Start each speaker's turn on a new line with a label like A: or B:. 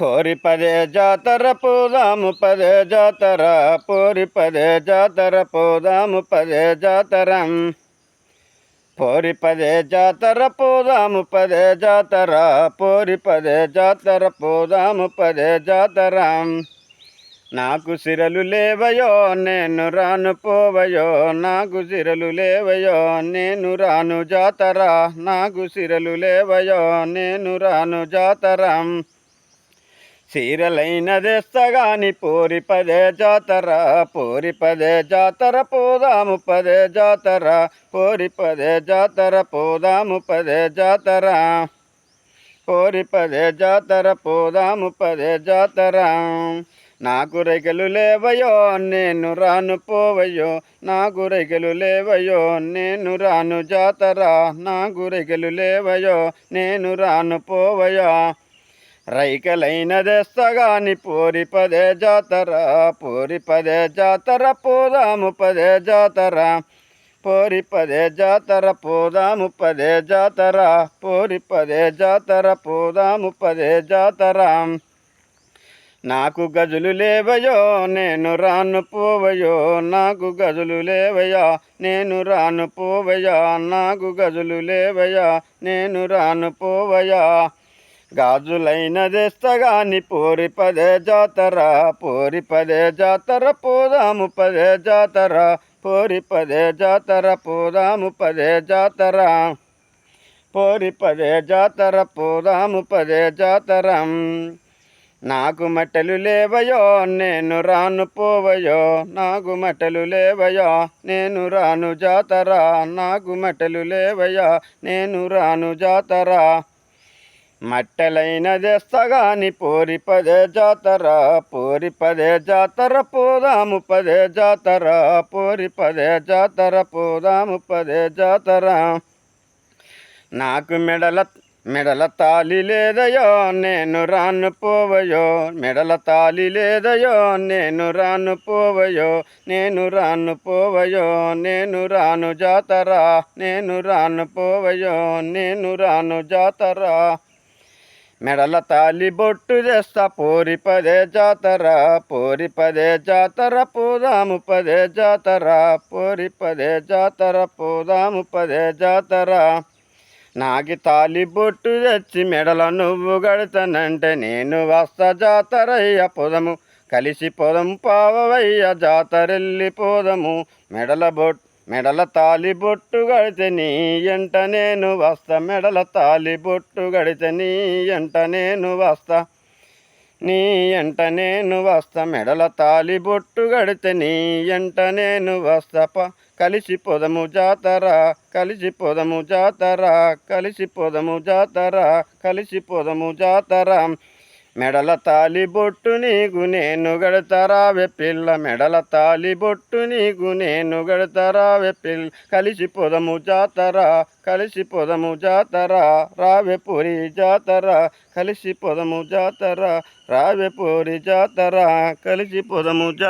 A: పోరి పదే జాతర పోదాము పదే జాతర. పోరి పదే జాతర పోదాము పదే జాతర. పోరి పదే జాతర పోదాము పదే జాతర. పోరి పదే జాతర పోదాము పదే జాతర. నాకు సిరలు లేవయో నేను రాను పోవయో. నాకు సిరలు లేవయో నేను రాను జాతర. నాకు సిరలు లేవయో నేను రాను జాతరం. చీరలైనదేస్తగాని పూరి పదే జాతర పూరి పదే జాతర పోదాము పదే జాతర పూరి పదే జాతర పోదాము పదే జాతర. పోరి పదే జాతర పోదాము పదే జాతర. నాకు రెగలు లేవయో నేను రాను పోవయో నాకు రెగలు లేవయో నేను రాను జాతర. నాకు రెగలు లేవయో నేను రాను పోవయో. రైకలైనదేస్తగాని పూరి పదే జాతర పూరి పదే జాతర పోదాము పదే జాతర. పోరి పదే జాతర పోదాము పదే జాతర. పోరి పదే జాతర పోదాము పదే జాతర. నాకు గజులు లేవయో నేను రాను పోవయో. నాకు గజులు లేవయా నేను రాను పోవయా. నాకు గజులు లేవయా నేను రాను పోవయా. గాజులైనదేస్తగాని పోరి పదే జాతర పోరి పదే జాతర పోదాము పదే జాతర పోరి పదే జాతర పోదాము పదే జాతర. పోరి పదే జాతర పోదాము పదే జాతర. నాకు మట్టలు లేవయో నేను రాను పోవయో. నాకు మట్టలు లేవయో నేను రాను జాతర. నాకు మట్టలు లేవయో నేను రాను జాతర. మట్టెలైనదేస్తగాని పోరి పదే జాతర పోరి పదే జాతర పోదాము పదే జాతర పోరి పదే జాతర పోదాము పదే జాతర. నాకు మెడల మెడల తాలి లేదయో నేను రాను పోవయో. మెడల తాలి లేదయో నేను రాను పోవయో. నేను రాను పోవయో నేను రాను జాతర. నేను రాను పోవయో నేను రాను జాతర. మెడల తాలి బొట్టు చేస్తా. పోరి పదే జాతర పోరి పదే జాతర పోదాము పదే జాతర పోరి పదే జాతర పోదాము పదే జాతర. నాకి తాలి బొట్టు తెచ్చి మెడల నువ్వు గడతానంటే నేను వస్తా జాతరయ్య పొదము. కలిసి పొదం పావవయ్య జాతరెల్లి పోదము. మెడల బొట్టు మెడల తాలి బొట్టు గడితే నీ ఎంట నేను వస్తా. మెడల తాలి బొట్టు గడితే నీ ఎంట నేను వస్తా. నీ ఎంట నేను వస్తా. మెడల తాలి బొట్టు గడితే నీ ఎంట నేను వస్తా. ప కలిసి పొదము జాతరా కలిసి పొదము జాతరా కలిసి పొదము జాతరా కలిసి పొదము జాతరా. మెడల తాలి బొట్టు నీకు నేను గడతారా వెప్పిల్ల మెడల తాలి బొట్టు నీకు నేను గడతారా వెప్పిల్ కలిసి పొదము జాతరా కలిసి పొదము జాతరా రావెపూరి జాతరా కలిసి పొదము జాతరా రావెపూరి జాతరా కలిసి పొదము జా